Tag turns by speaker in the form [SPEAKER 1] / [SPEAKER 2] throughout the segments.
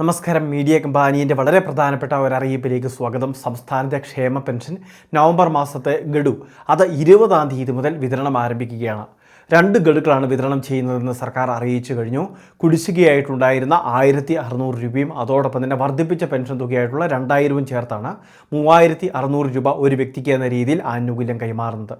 [SPEAKER 1] നമസ്കാരം. മീഡിയ കമ്പാനിയുടെ വളരെ പ്രധാനപ്പെട്ട ഒരു അറിയിപ്പിലേക്ക് സ്വാഗതം. സംസ്ഥാനത്തെ ക്ഷേമ പെൻഷൻ നവംബർ മാസത്തെ ഗഡു. അത് ഇരുപതാം തീയതി മുതൽ വിതരണം ആരംഭിക്കുകയാണ്. രണ്ട് ഗഡുക്കളാണ് വിതരണം ചെയ്യുന്നതെന്ന് സർക്കാർ അറിയിച്ചു കഴിഞ്ഞു. കുടിശ്ശികയായിട്ടുണ്ടായിരുന്ന ആയിരത്തി അറുന്നൂറ് രൂപയും അതോടൊപ്പം തന്നെ വർദ്ധിപ്പിച്ച പെൻഷൻ തുകയായിട്ടുള്ള രണ്ടായിരവും ചേർത്താണ് മൂവായിരത്തി അറുന്നൂറ് രൂപ ഒരു വ്യക്തിക്ക് എന്ന രീതിയിൽ ആനുകൂല്യം കൈമാറുന്നത്.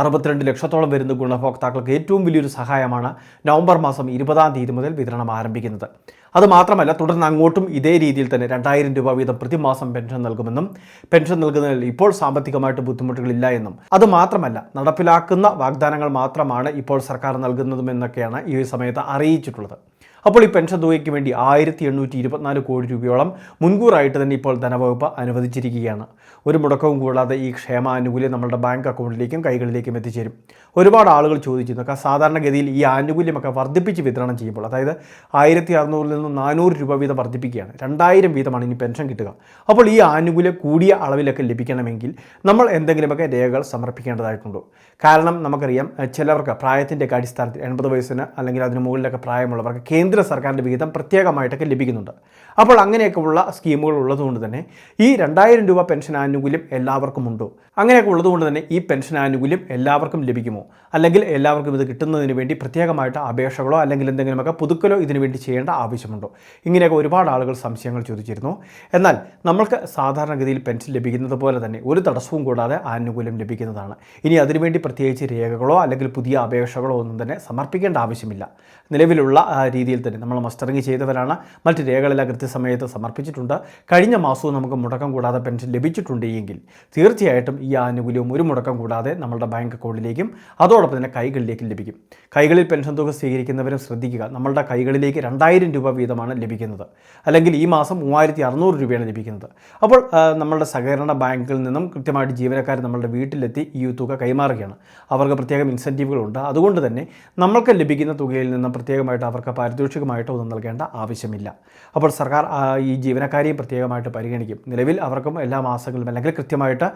[SPEAKER 1] അറുപത്തിരണ്ട് ലക്ഷത്തോളം വരുന്ന ഗുണഭോക്താക്കൾക്ക് ഏറ്റവും വലിയൊരു സഹായമാണ് നവംബർ മാസം ഇരുപതാം തീയതി മുതൽ വിതരണം ആരംഭിക്കുന്നത്. അത് മാത്രമല്ല തുടർന്ന് അങ്ങോട്ടും ഇതേ രീതിയിൽ തന്നെ രണ്ടായിരം രൂപ വീതം പ്രതിമാസം പെൻഷൻ നൽകുമെന്നും പെൻഷൻ നൽകുന്നതിൽ ഇപ്പോൾ സാമ്പത്തികമായിട്ട് ബുദ്ധിമുട്ടുകളില്ല എന്നും. അത് മാത്രമല്ല നടപ്പിലാക്കുന്ന വാഗ്ദാനങ്ങൾ മാത്രമാണ് ഇപ്പോൾ സർക്കാർ നൽകുന്നതും എന്നൊക്കെയാണ് ഈ സമയത്ത് അറിയിച്ചിട്ടുള്ളത്. അപ്പോൾ ഈ പെൻഷൻ തുകയ്ക്ക് വേണ്ടി ആയിരത്തി എണ്ണൂറ്റി ഇരുപത്തിനാല് കോടി രൂപയോളം മുൻകൂറായിട്ട് തന്നെ ഇപ്പോൾ ധനവകുപ്പ് അനുവദിച്ചിരിക്കുകയാണ്. ഒരു മുടക്കവും കൂടാതെ ഈ ക്ഷേമാനുകൂല്യം നമ്മുടെ ബാങ്ക് അക്കൗണ്ടിലേക്കും കൈകളിലേക്കും എത്തിച്ചേരും. ഒരുപാട് ആളുകൾ ചോദിച്ചിരുന്നു സാധാരണഗതിയിൽ ഈ ആനുകൂല്യമൊക്കെ വർദ്ധിപ്പിച്ച് വിതരണം ചെയ്യുമ്പോൾ അതായത് ആയിരത്തി അറുന്നൂറിൽ നിന്ന് നാനൂറ് രൂപ വീതം വർദ്ധിപ്പിക്കുകയാണ് രണ്ടായിരം വീതമാണ് ഇനി പെൻഷൻ കിട്ടുക. അപ്പോൾ ഈ ആനുകൂല്യം കൂടിയ അളവിലൊക്കെ ലഭിക്കണമെങ്കിൽ നമ്മൾ എന്തെങ്കിലുമൊക്കെ രേഖകൾ സമർപ്പിക്കേണ്ടതായിട്ടുണ്ടോ? കാരണം നമുക്കറിയാം ചിലവർക്ക് പ്രായത്തിന്റെയൊക്കെ അടിസ്ഥാനത്തിൽ എൺപത് വയസ്സിന് അല്ലെങ്കിൽ അതിന് മുകളിലൊക്കെ പ്രായമുള്ളവർക്ക് കേന്ദ്ര സർക്കാരിന്റെ വിഹിതം പ്രത്യേകമായിട്ടൊക്കെ ലഭിക്കുന്നുണ്ട്. അപ്പോൾ അങ്ങനെയൊക്കെ ഉള്ള സ്കീമുകൾ ഉള്ളതുകൊണ്ട് തന്നെ ഈ രണ്ടായിരം രൂപ പെൻഷൻ ആനുകൂല്യം എല്ലാവർക്കും ഉണ്ടോ? അങ്ങനെയൊക്കെ ഉള്ളതുകൊണ്ട് തന്നെ ഈ പെൻഷൻ ആനുകൂല്യം എല്ലാവർക്കും ലഭിക്കുമോ? അല്ലെങ്കിൽ എല്ലാവർക്കും ഇത് കിട്ടുന്നതിന് വേണ്ടി പ്രത്യേകമായിട്ട് അപേക്ഷകളോ അല്ലെങ്കിൽ എന്തെങ്കിലുമൊക്കെ പുതുക്കലോ ഇതിനു വേണ്ടി ചെയ്യേണ്ട ആവശ്യമുണ്ടോ? ഇങ്ങനെയൊക്കെ ഒരുപാട് ആളുകൾ സംശയങ്ങൾ ചോദിച്ചിരുന്നു. എന്നാൽ നമ്മൾക്ക് സാധാരണഗതിയിൽ പെൻഷൻ ലഭിക്കുന്നത് പോലെ തന്നെ ഒരു തടസ്സവും കൂടാതെ ആനുകൂല്യം ലഭിക്കുന്നതാണ്. ഇനി അതിനുവേണ്ടി പ്രത്യേകിച്ച് രേഖകളോ അല്ലെങ്കിൽ പുതിയ അപേക്ഷകളോ ഒന്നും തന്നെ സമർപ്പിക്കേണ്ട ആവശ്യമില്ല. നിലവിലുള്ള രീതിയിൽ തന്നെ. നമ്മൾ മസ്റ്ററിങ് ചെയ്തവരാണ്. മറ്റ് രേഖകളെല്ലാം കൃത്യസമയത്ത് സമർപ്പിച്ചിട്ടുണ്ട്. കഴിഞ്ഞ മാസവും നമുക്ക് മുടക്കം കൂടാതെ പെൻഷൻ ലഭിച്ചിട്ടുണ്ട് എങ്കിൽ തീർച്ചയായിട്ടും ഈ ആനുകൂല്യവും ഒരു മുടക്കം കൂടാതെ നമ്മളുടെ ബാങ്ക് അക്കൗണ്ടിലേക്കും അതോടൊപ്പം തന്നെ കൈകളിലേക്കും ലഭിക്കും. കൈകളിൽ പെൻഷൻ തുക സ്വീകരിക്കുന്നവരും ശ്രദ്ധിക്കുക. നമ്മളുടെ കൈകളിലേക്ക് രണ്ടായിരം രൂപ വീതമാണ് ലഭിക്കുന്നത്. അല്ലെങ്കിൽ ഈ മാസം മൂവായിരത്തി അറുന്നൂറ് രൂപയാണ് ലഭിക്കുന്നത്. അപ്പോൾ നമ്മളുടെ സഹകരണ ബാങ്കിൽ നിന്നും കൃത്യമായിട്ട് ജീവനക്കാർ നമ്മളുടെ വീട്ടിലെത്തി ഈ തുക കൈമാറുകയാണ്. അവർക്ക് പ്രത്യേകം ഇൻസെന്റീവുകളുണ്ട്. അതുകൊണ്ട് തന്നെ നമ്മൾക്ക് ലഭിക്കുന്ന തുകയിൽ നിന്നും പ്രത്യേകമായിട്ട് അവർക്ക് പാരിതോഷികമായിട്ടോ ഒന്നും നൽകേണ്ട ആവശ്യമില്ല. അപ്പോൾ സർക്കാർ ഈ ജീവനക്കാരെയും പ്രത്യേകമായിട്ട് പരിഗണിക്കും. നിലവിൽ അവർക്കും എല്ലാ മാസങ്ങളിലും അല്ലെങ്കിൽ കൃത്യമായിട്ട്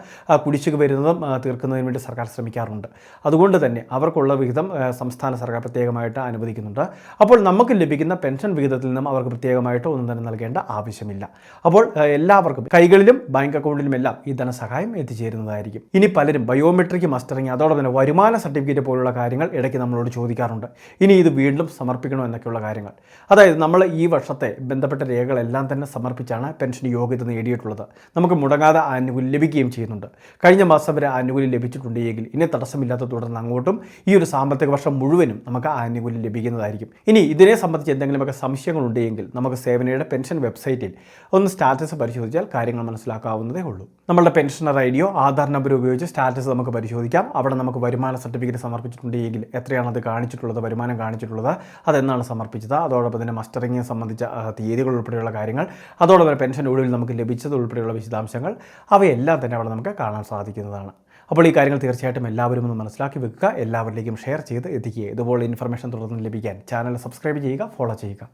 [SPEAKER 1] കുടിശ്ശിക വരുന്നതും തീർക്കുന്നതിന് വേണ്ടി സർക്കാർ ശ്രമിക്കാറുണ്ട്. അതുകൊണ്ട് തന്നെ അവർക്കുള്ള വിഹിതം സംസ്ഥാന സർക്കാർ പ്രത്യേകമായിട്ട് അനുവദിക്കുന്നുണ്ട്. അപ്പോൾ നമുക്ക് ലഭിക്കുന്ന പെൻഷൻ വിഹിതത്തിൽ നിന്നും അവർക്ക് പ്രത്യേകമായിട്ട് ഒന്നും തന്നെ നൽകേണ്ട ആവശ്യമില്ല. അപ്പോൾ എല്ലാവർക്കും കൈകളിലും ബാങ്ക് അക്കൗണ്ടിലും എല്ലാം ഈ ധനസഹായം എത്തിച്ചേരുന്നതായിരിക്കും. ഇനി പലരും ബയോമെട്രിക് മസ്റ്ററിങ് അതോടൊപ്പം തന്നെ വരുമാന സർട്ടിഫിക്കറ്റ് പോലുള്ള കാര്യങ്ങൾ ഇടയ്ക്ക് നമ്മളോട് ചോദിക്കാറുണ്ട്. ഇനി ഇത് വീണ്ടും സമർപ്പിക്കണോ എന്നൊക്കെയുള്ള കാര്യങ്ങൾ അതായത് നമ്മൾ ഈ വർഷത്തെ ബന്ധപ്പെട്ട രേഖകളെല്ലാം തന്നെ സമർപ്പിച്ചാണ് പെൻഷൻ യോഗ്യത നേടിയിട്ടുള്ളത്. നമുക്ക് മുടങ്ങാതെ ആനുകൂല്യം ലഭിക്കുകയും ചെയ്യുന്നുണ്ട്. കഴിഞ്ഞ മാസം വരെ ആനുകൂല്യം ലഭിച്ചിട്ടുണ്ടെങ്കിൽ ഇനി തടസ്സമില്ലാത്ത തുടർന്ന് അങ്ങോട്ടും ഈ ഒരു സാമ്പത്തിക വർഷം മുഴുവനും നമുക്ക് ആനുകൂല്യം ലഭിക്കുന്നതായിരിക്കും. ഇനി ഇതിനെ സംബന്ധിച്ച് എന്തെങ്കിലുമൊക്കെ സംശയങ്ങളുണ്ടെങ്കിൽ നമുക്ക് സേവനയുടെ പെൻഷൻ വെബ്സൈറ്റിൽ ഒന്ന് സ്റ്റാറ്റസ് പരിശോധിച്ചാൽ കാര്യങ്ങൾ മനസ്സിലാക്കാവുന്നതേ ഉള്ളൂ. നമ്മളുടെ പെൻഷനർ ഐ ഡിയോ ആധാർ നമ്പർ ഉപയോഗിച്ച് സ്റ്റാറ്റസ് നമുക്ക് പരിശോധിക്കാം. അവിടെ നമുക്ക് വരുമാന സർട്ടിഫിക്കറ്റ് സമർപ്പിച്ചിട്ടുണ്ടെങ്കിൽ എത്രയാണ് അത് കാണിച്ചിട്ടുള്ളത് വരുമാനം കാണിച്ചിട്ടുള്ളത് അതെന്നാണ് സമർപ്പിച്ചത്. അതോടൊപ്പം തന്നെ മസ്റ്ററിങ്ങിനെ സംബന്ധിച്ച തീയതികൾ ഉൾപ്പെടെയുള്ള കാര്യങ്ങൾ. അതോടൊപ്പം പെൻഷൻ ഒടുവിൽ നമുക്ക് ലഭിച്ചത് ഉൾപ്പെടെയുള്ള വിശദാംശങ്ങൾ. അവയെല്ലാം തന്നെ അവിടെ നമുക്ക് കാണാൻ സാധിക്കുന്നതാണ്. അപ്പോൾ ഈ കാര്യങ്ങൾ തീർച്ചയായിട്ടും എല്ലാവരും ഒന്ന് മനസ്സിലാക്കി വെക്കുക. എല്ലാവരിലേക്കും ഷെയർ ചെയ്ത് എത്തിക്കുക. ഇതുപോലെ ഇൻഫർമേഷൻ തുടർന്ന് ലഭിക്കാൻ ചാനൽ സബ്സ്ക്രൈബ് ചെയ്യുക ഫോളോ ചെയ്യുക.